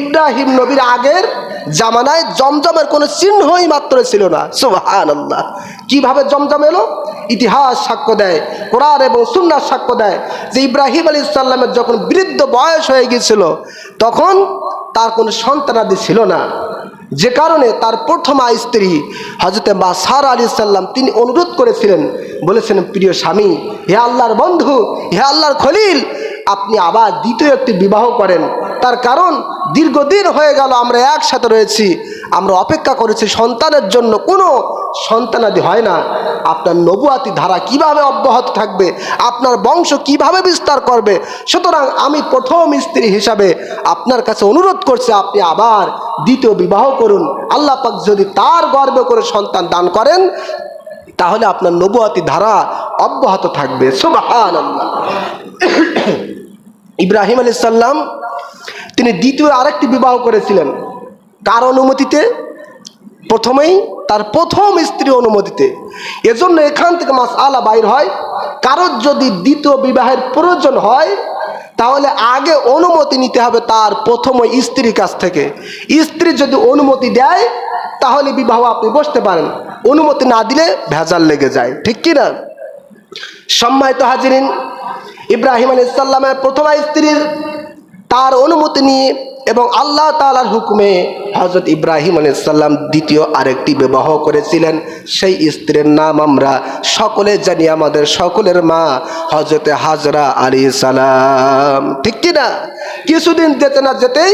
ইব্রাহিম নবীর আগের জামানায় জমজমের কোনো চিহ্নই মাত্র ছিল না। সুবাহান আল্লাহ কীভাবে জমজম এলো? ইতিহাস সাক্ষ্য দেয়, কোরআন এবং সুন্নার সাক্ষ্য দেয় যে ইব্রাহিম আলী ইসাল্লামের যখন বৃদ্ধ বয়স হয়ে গিয়েছিল, তখন তার কোনো সন্তানাদি ছিল না। যে কারণে তার প্রথমা স্ত্রী হজরতে মা সার আলী সাল্লাম তিনি অনুরোধ করেছিলেন, বলেছেন, প্রিয় স্বামী, হে আল্লাহর বন্ধু, হে আল্লাহর খলিল, আপনি আবার দ্বিতীয় একটি বিবাহ করেন। তার কারণ দীর্ঘদিন হয়ে গেল আমরা একসাথে রয়েছি, আমরা অপেক্ষা করেছি সন্তানের জন্য। কোনো সন্তানাদি হয় না। আপনার নবুয়াতি ধারা কীভাবে অব্যাহত থাকবে? আপনার বংশ কীভাবে বিস্তার করবে? সুতরাং আমি প্রথম স্ত্রী হিসাবে আপনার কাছে অনুরোধ করছি, আপনি আবার দ্বিতীয় বিবাহ করুন। আল্লাহ পাক যদি তার গর্বে করে সন্তান দান করেন, তাহলে আপনার নবুয়াতি ধারা অব্যাহত থাকবে। সুবাহান আল্লাহ ইব্রাহিম আলী সাল্লাম তিনি দ্বিতীয় আরেকটি বিবাহ করেছিলেন। কার অনুমতিতে? প্রথমেই তার প্রথম স্ত্রী অনুমতিতে। এজন্য এখান থেকে মাস আলা বাইর হয় কারোর যদি দ্বিতীয় বিবাহের প্রয়োজন হয়, তাহলে আগে অনুমতি নিতে হবে তার প্রথম স্ত্রীর কাছ থেকে। স্ত্রী যদি অনুমতি দেয়, তাহলে বিবাহ আপনি বসতে পারেন। অনুমতি না দিলে ভেজাল লেগে যায়। ঠিক কি না সম্মানিত হাজিরিন ইব্রাহিম আলী ইসাল্লামের প্রথম স্ত্রীর তার অনুমতি নিয়ে এবং আল্লাহ তালার হুকুমে হজরত ইব্রাহিম আলাইসাল্লাম দ্বিতীয় আরেকটি বিবাহ করেছিলেন। সেই স্ত্রীর নাম আমরা সকলে জানি, আমাদের সকলের মা হজরত হাজরা আলী সালাম। ঠিক কি না? কিছুদিন যেতে না যেতেই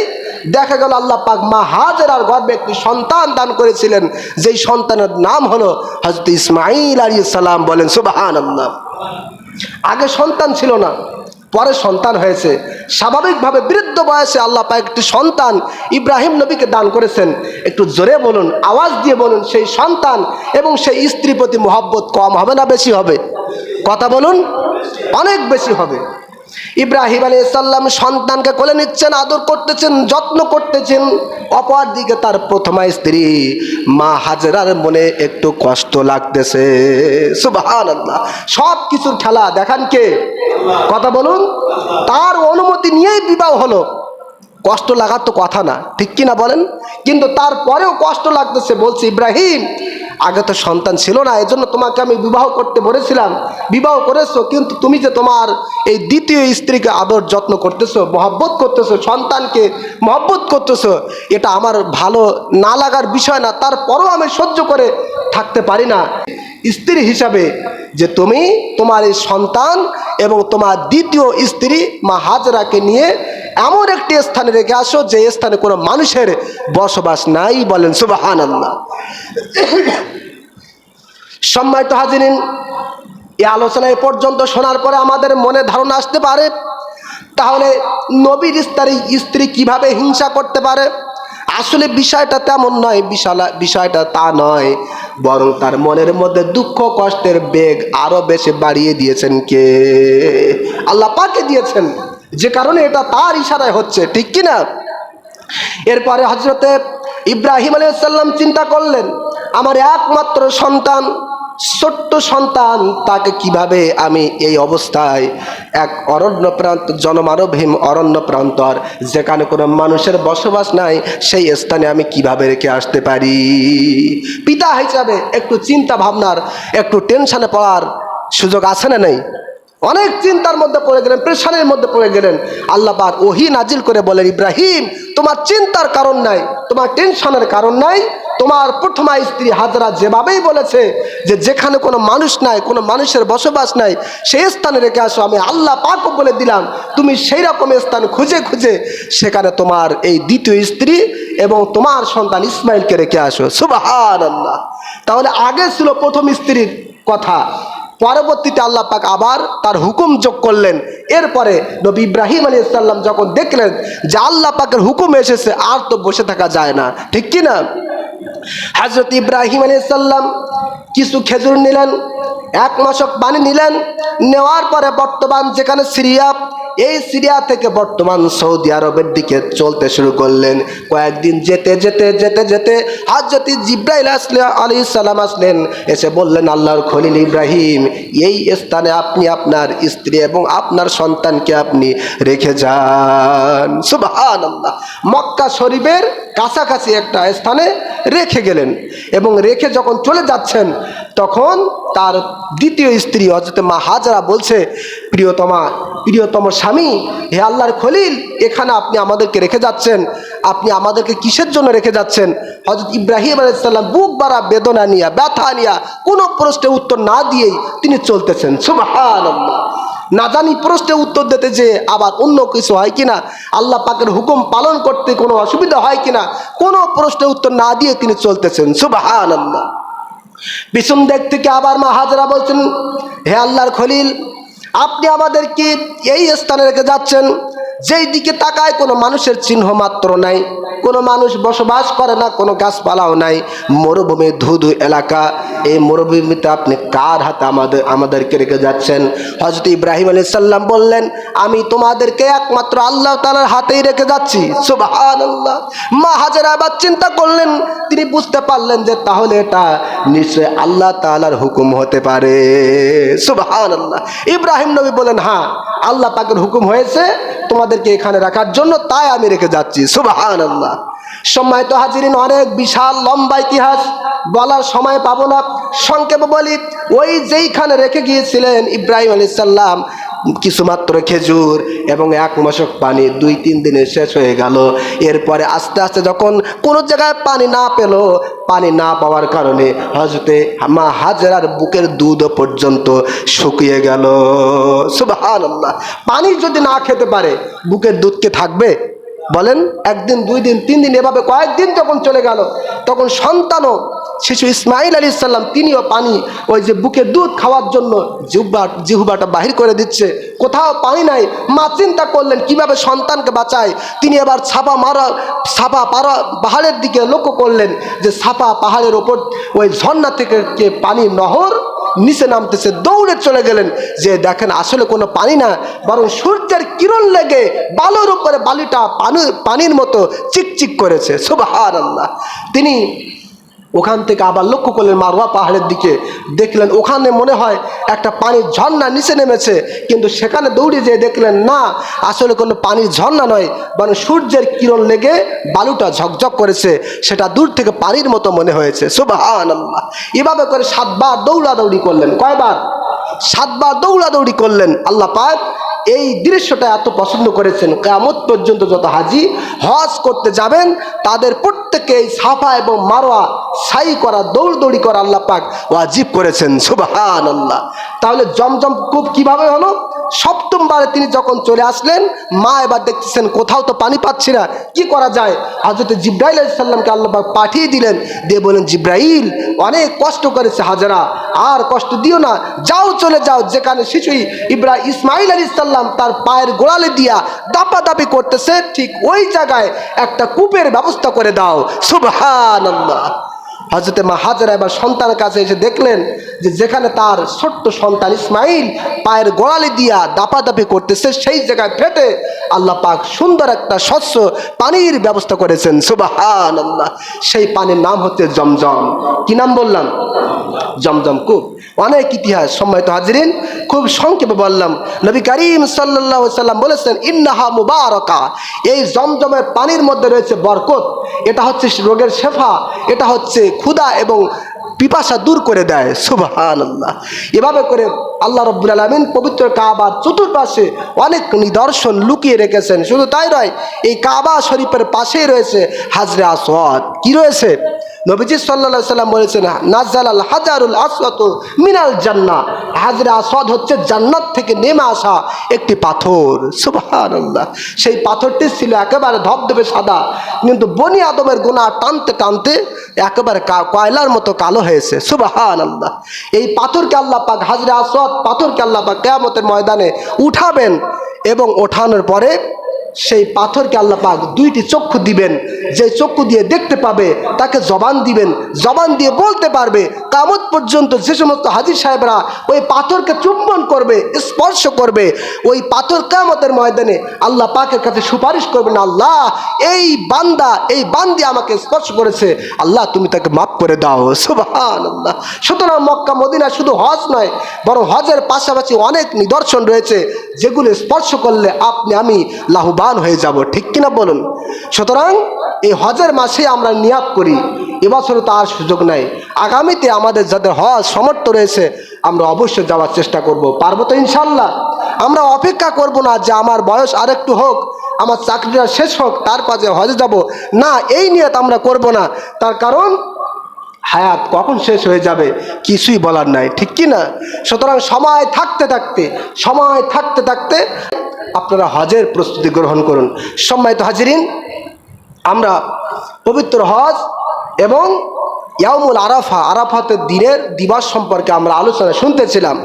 দেখা গেল আল্লাহ পাক মা হাজরার গর্বে একটি সন্তান দান করেছিলেন। যেই সন্তানের নাম হলো হজরত ইসমাইল আলী সালাম বলেন সুবাহান আল্লাহ আগে সন্তান ছিল না, পরে সন্তান হয়েছে। স্বাভাবিকভাবে বৃদ্ধ বয়সে আল্লাহ পায় একটি সন্তান ইব্রাহিম নবীকে দান করেছেন। একটু জোরে বলুন, আওয়াজ দিয়ে বলুন, সেই সন্তান এবং সেই স্ত্রী প্রতি মোহাব্বত কম হবে না বেশি হবে? কথা বলুন, অনেক বেশি হবে। ইব্রাহিম আলী সাল্লাম সন্তানকে কোলে নিচ্ছেন, আদর করতেছেন, যত্ন করতেছেন। অপর দিকে তার প্রথমা স্ত্রী মা হাজরার মনে একটু কষ্ট লাগতেছে। সব কিছুর খেলা দেখান কে? কথা বলুন। তার অনুমতি নিয়েই বিবাহ হলো। কষ্ট লাগার তো কথা না, ঠিক কি না বলেন? কিন্তু তারপরেও কষ্ট লাগতেছে, বলছে ইব্রাহিম আগে তো সন্তান ছিল না, এজন্য তোমাকে আমি বিবাহ করতে বলেছিলাম। বিবাহ করেছ, কিন্তু তুমি যে তোমার এই দ্বিতীয় স্ত্রীকে আদর যত্ন করতেছো, মহব্বত করতেছো, সন্তানকে মহব্বত করতেছো, এটা আমার ভালো না লাগার বিষয় না, তারপরও আমি সহ্য করে থাকতে পারি না। স্ত্রী হিসাবে যে তুমি তোমার এই সন্তান এবং তোমার দ্বিতীয় স্ত্রী মা হাজরাকে নিয়ে এমন একটি স্থানে রেখে আসো যে স্থানে কোনো মানুষের বসবাস নাই বলেন সুবাহান আল্লাহ সম্মানিত হাজিরিন এই আলোচনা এ পর্যন্ত শোনার পরে আমাদের মনে ধারণা আসতে পারে। তাহলে নবীর স্ত্রী স্ত্রী কীভাবে হিংসা করতে পারে? আসলে বিষয়টা তেমন নয়, বিশালা, বিষয়টা তা নয়, বরং তার মনের মধ্যে দুঃখ, কষ্টের বেগ আরও বেশি বাড়িয়ে দিয়েছেন কে? আল্লাহ পাকে দিয়েছেন। যে কারণে এটা তার ইশারায় হচ্ছে, ঠিক কি না এরপরে হজরতে ইব্রাহিম আলাইসাল্লাম চিন্তা করলেন, আমার একমাত্র সন্তান, ছোট্ট সন্তান, তাকে কীভাবে আমি এই অবস্থায় এক অরণ্য প্রান্ত জনমানবহীন অরণ্য প্রান্তর যেখানে কোনো মানুষের বসবাস নাই, সেই স্থানে আমি কীভাবে রেখে আসতে পারি? পিতা হিসাবে একটু চিন্তা ভাবনার, একটু টেনশনে পড়ার সুযোগ আছে না নেই? অনেক চিন্তার মধ্যে পড়ে গেলেন, প্রেশানের মধ্যে পড়ে গেলেন। আল্লাহ পাক ওহি নাজিল করে বলেন, ইব্রাহিম, তোমার চিন্তার কারণ নাই, তোমার টেনশনের কারণ নাই। তোমার প্রথমা স্ত্রী হাজরা যেভাবেই বলেছে যে যেখানে কোনো মানুষ নাই, কোনো মানুষের বসবাস নাই, সেই স্থানে রেখে আসো, আমি আল্লাহ পাকও বলে দিলাম, তুমি সেই রকম স্থান খুঁজে খুঁজে সেখানে তোমার এই দ্বিতীয় স্ত্রী এবং তোমার সন্তান ইসমাইলকে রেখে আসো। সুবাহান আল্লাহ তাহলে আগে ছিল প্রথম স্ত্রীর কথা। পরবর্তীতে আল্লাহ পাক আবার তার হুকুম যোগ করলেন। এরপরে নবী ইব্রাহিম আলী ইসাল্লাম যখন দেখলেন যে আল্লাহ পাকের হুকুম এসেছে, আর তো বসে থাকা যায় না। ঠিক কি না? হাজরত ইব্রাহিম আলী ইসাল্লাম কিছু খেজুর নিলেন, এক মাসক পানি নিলেন, নেওয়ার পরে বর্তমান যেখানে সিরিয়া এই সিরিয়া থেকে বর্তমান সৌদি আরবের দিকে চলতে শুরু করলেন। কয়েকদিন যেতে যেতে যেতে যেতে হাজরতি জিব্রাইল আসলে আলী সালাম আসলেন। এসে বললেন, আল্লাহর খলিল ইব্রাহিম, এই স্থানে আপনি আপনার স্ত্রী এবং আপনার সন্তানকে আপনি রেখে যান। সুবহান আল্লাহ মক্কা শরীফের কাছাকাছি একটা স্থানে রেখে গেলেন এবং রেখে যখন চলে যাচ্ছেন, তখন তার দ্বিতীয় স্ত্রী অযথা মা হাজারা বলছে, প্রিয়তমা, প্রিয়তম স্বামী, হে আল্লাহর খলিল, এখানে আপনি আমাদেরকে রেখে যাচ্ছেন। আপনি আমাদেরকে কিসের জন্য রেখে যাচ্ছেন? হজরত ইব্রাহিম আলাইসাল্লাম বুক বাড়া, বেদনা নিয়া, ব্যথা নিয়া, কোনো প্রশ্নের উত্তর না দিয়েই তিনি চলতেছেন। না জানি প্রশ্নের উত্তর দিতে যে আবার অন্য কিছু হয় কিনা, আল্লাহ পাকের হুকুম পালন করতে কোনো অসুবিধা হয় কিনা, কোনো প্রশ্নের উত্তর না দিয়ে তিনি চলতেছেন। সুবাহান আল্লাহ পিছন দিক থেকে আবার মা হাজরা বলছেন, হে আল্লাহর খলিল, আপনি আমাদেরকে এই স্থানে রেখে যাচ্ছেন? যেই দিকে তাকায় কোনো মানুষের চিহ্ন মাত্র নাই, কোনো মানুষ বসবাস করে না, কোনো গাছপালাও নাই। মরুভূমি ধুধু এলাকা, এই মরুভূমিতে আপনি কার হাতে আমাদের, আমাদেরকে রেখে যাচ্ছেন? হজরত ইব্রাহিম আলী সাল্লাম বললেন, আমি তোমাদেরকে একমাত্র আল্লাহ তালার হাতেই রেখে যাচ্ছি। সুবাহান আল্লাহ মা হাজারা আবার চিন্তা করলেন, তিনি বুঝতে পারলেন যে তাহলে এটা নিশ্চয় আল্লাহ তালার হুকুম হতে পারে। সুবাহান আল্লাহ ইব্রাহিম নবী বলেন হ্যাঁ আল্লাহ পাকের হুকুম হয়েছে তোমাদেরকে এখানে রাখার জন্য তাই আমি রেখে যাচ্ছি। সুবাহান আল্লাহ সময় তো হাজিরিন, অনেক বিশাল লম্বা ইতিহাস বলার সময় পাবো না। সংক্ষেপ বলি, ওই যেইখানে রেখে গিয়েছিলেন ইব্রাহিম আলি সাল্লাম কিছুমাত্র খেজুর এবং এক মশক পানি দুই, তিন দিনে শেষ হয়ে গেল। এরপরে আস্তে আস্তে যখন কোনো জায়গায় পানি না পেল, পানি না পাওয়ার কারণে হজরতে মা হাজারার বুকের দুধ পর্যন্ত শুকিয়ে গেল। সুবাহান পানি যদি না খেতে পারে, বুকের দুধকে থাকবে? বলেন, একদিন, দুই দিন, তিন দিন, এভাবে কয়েকদিন যখন চলে গেল, তখন সন্তানও শিশু ইসমাইল আলী ইসাল্লাম তিনিও পানি, ওই যে বুকে দুধ খাওয়ার জন্য জিহ্বা, জিহুবাটা বাহির করে দিচ্ছে। কোথাও পানি নাই, মা চিন্তা করলেন, কীভাবে সন্তানকে বাঁচায়? তিনি আবার ছাপা মারা, ছাপা পাড়া পাহাড়ের দিকে লক্ষ্য করলেন যে ছাপা পাহাড়ের ওপর ওই ঝর্ণা থেকে কে পানি নহর নিচে নামতেছে, দৌড়ে চলে গেলেন। যে দেখেন, আসলে কোনো পানি না, বরং সূর্যের কিরণ লেগে বালুর উপরে বালিটা পানি, পানির মতো চিকচিক করেছে। সুবাহার আল্লাহ তিনি ওখান থেকে আবার লক্ষ্য করলেন মারোয়া পাহাড়ের দিকে। দেখলেন ওখানে মনে হয় একটা পানির ঝর্ণা নিচে নেমেছে, কিন্তু সেখানে দৌড়ে যেয়ে দেখলেন, না, আসলে কোনো পানির ঝর্ণা নয়, বরং সূর্যের কিরণ লেগে বালুটা ঝকঝক করেছে, সেটা দূর থেকে পানির মতো মনে হয়েছে। আল্লাহ এভাবে করে সাতবার দৌড়াদৌড়ি করলেন। কয়বার? সাতবার দৌড়াদৌড়ি করলেন। আল্লাহ পাক এই দৃশ্যটা এত পছন্দ করেছেন। কেমত পর্যন্ত যত হাজি হজ করতে যাবেন, তাদের প্রত্যেকে এই সাফা এবং মারোয়া সাই করা, দৌড়দৌড়ি করা আল্লাহ পাক ওয়াজিব করেছেন সুবাহান আল্লাহ তাহলে জমজম কূপ কীভাবে হলো? সপ্তমবারে তিনি যখন চলে আসলেন, মা এবার দেখতেছেন কোথাও তো পানি পাচ্ছি না, কি করা যায়? হজরত জিব্রাইল সাল্লামকে আল্লাহ পাক পাঠিয়ে দিলেন, দিয়ে বলেন জিব্রাইল, অনেক কষ্ট করেছে হাজারা আর কষ্ট দিও না। যাও, চলে যাও। যেখানে শিশুই ইব্রাহ ইসমাইল আলী ইসাল্লাম তার পায়ের গোড়ালে দিয়া দাপা দাপি করতেছে, ঠিক ওই জায়গায় একটা কূপের ব্যবস্থা করে দাও। সুবহান হজরতে মা হাজারা এবার সন্তানের কাছে এসে দেখলেন যে যেখানে তার ছোট্ট সন্তান ইসমাইল পায়ের গোড়ালি দিয়া দাপাদাপি করতেছে, সেই জায়গায় ফেটে আল্লাহ পাক সুন্দর একটা স্বচ্ছ পানির ব্যবস্থা করেছেন। সুবাহান আল্লাহ সেই পানির নাম হচ্ছে জমজম। কি নাম বললাম? জমজম কূপ। অনেক ইতিহাস সম্মানিত হাজিরিন, খুব সংক্ষেপে বললাম। নবী করিম সাল্লাহ সাল্লাম বলেছেন, ইন্নাহা মুবারকা। এই জমজমের পানির মধ্যে রয়েছে বরকত। এটা হচ্ছে রোগের শেফা, এটা হচ্ছে ক্ষুধা এবং পিপাসা দূর করে দেয়। সুবহান আল্লাহ এভাবে করে আল্লাহ রব্বুল আলমিন পবিত্র কাবার চতুর্পাশে অনেক নিদর্শন লুকিয়ে রেখেছেন। শুধু তাই নয়, এই কাবা শরীফের পাশেই রয়েছে হাজরে আসওয়াদ। কি রয়েছে? নবীজি সাল্লা সাল্লাম বলেছেন নাজাল হাজারুল আসওয়াত মিনাল জান্না। হাজরা আসওয়াদ হচ্ছে জান্নাত থেকে নেমে আসা একটি পাথর। আল্লাহ সেই পাথরটি ছিল একেবারে ধবধবে সাদা, কিন্তু বনি আদমের গোনা টানতে টানতে একেবারে কয়লার মতো কালো হয়েছে। সুবাহান আল্লাহ এই পাথরকে আল্লাহ পাক হাজরে আসওয়াদ পাথরকে আল্লাহ পাক কেয়ামতের ময়দানে উঠাবেন এবং ওঠানোর পরে সেই পাথরকে আল্লাহ পাক দুইটি চক্ষু দিবেন। যে চক্ষু দিয়ে দেখতে পাবে, তাকে জবান দিবেন। জবান দিয়ে বলতে পারবে, কামত পর্যন্ত যে সমস্ত হাজির সাহেবরা ওই পাথরকে চুম্বন করবে, স্পর্শ করবে, ওই পাথর কামতের ময়দানে আল্লাহ পাকের কাছে সুপারিশ করবেন, আল্লাহ, এই বান্দা, এই বান্দি আমাকে স্পর্শ করেছে। আল্লাহ, তুমি তাকে মাফ করে দাও। সুবাহান আল্লাহ সুতরাং মক্কা, মদিনা শুধু হজ নয়, বরং হজের পাশাপাশি অনেক নিদর্শন রয়েছে, যেগুলো স্পর্শ করলে আপনি, আমি লাভবান হয়ে যাব, ঠিক কিনা বলুন? সুতরাং এই হজের মাসে আমরা নিয়াত করি, এবছরও তার সুযোগ নাই। আগামীতে আমাদের যাদের হজ সমর্থ রয়েছে, আমরা অবশ্যই যাওয়ার চেষ্টা করব, পারব তো ইনশাল্লাহ আমরা অপেক্ষা করব না যে আমার বয়স আরেকটু হোক, আমার চাকরিটা শেষ হোক তারপর যে হজে যাব। না, এই নিয়ত আমরা করব না। তার কারণ, হায়াত কখন শেষ হয়ে যাবে কিছুই বলার নাই, ঠিক কি না সুতরাং সময় থাকতে থাকতে, সময় থাকতে থাকতে আপনারা হজের প্রস্তুতি গ্রহণ করুন। সম্মানিত হাজিরিন, আমরা পবিত্র হজ এবং ইয়ামুল আরাফা, আরাফাতের দিনের দিবস সম্পর্কে আমরা আলোচনা শুনতেছিলাম।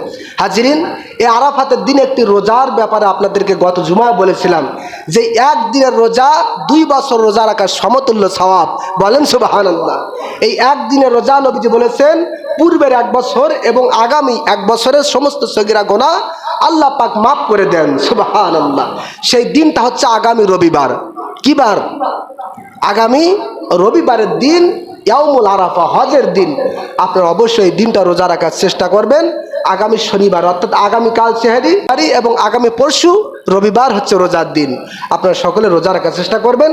হাজিরিন, এই আরাফাতের দিন একটি রোজার ব্যাপারে আপনাদেরকে গত জুমায় বলেছিলাম যে এক দিনের রোজা দুই বছর রোজা রাখার সমতুল্য সওয়াব। বলেন সুবাহান এই একদিনের রোজা নবীজি বলেছেন, পূর্বের এক বছর এবং আগামী এক বছরের সমস্ত সগিরা গোনা আল্লাহ পাক মাফ করে দেন সুবাহান সেই দিনটা হচ্ছে আগামী রবিবার। কি বার আগামী রবিবারের দিন ইয়ামুল আরাফা, হজের দিন। আপনারা অবশ্যই দিনটা রোজা রাখার চেষ্টা করবেন। আগামী শনিবার, অর্থাৎ আগামীকাল চেহারি এবং আগামী পরশু রবিবার হচ্ছে রোজার দিন। আপনারা সকলে রোজা রাখার চেষ্টা করবেন।